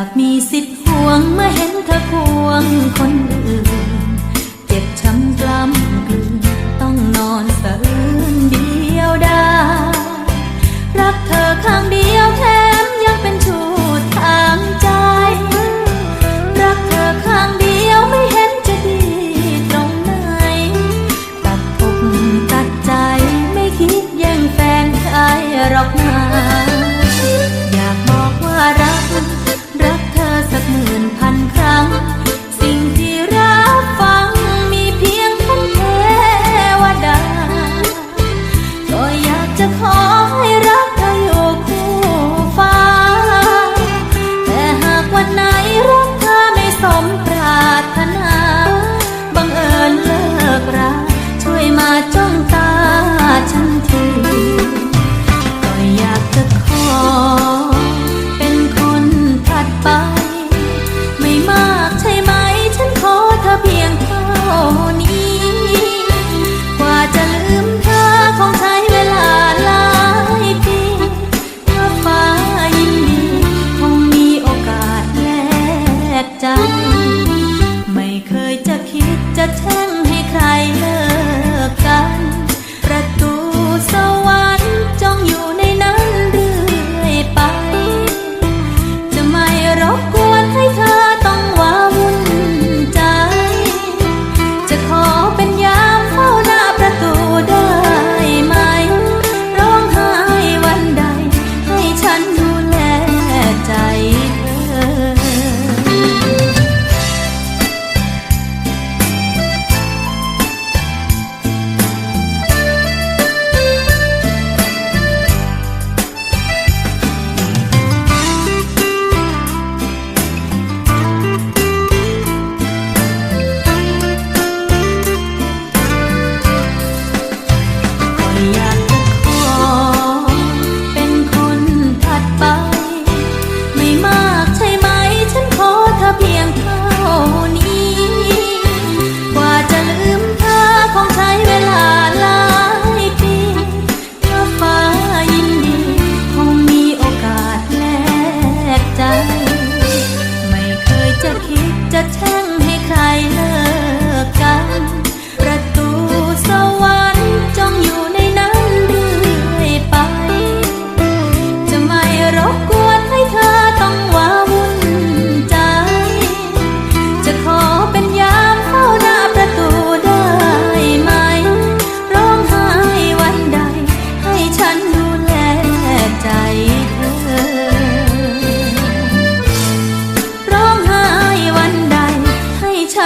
ากมีสิทธิ์ห่วงเมื่อเห็นเธอควงคนอื่น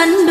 அன்பு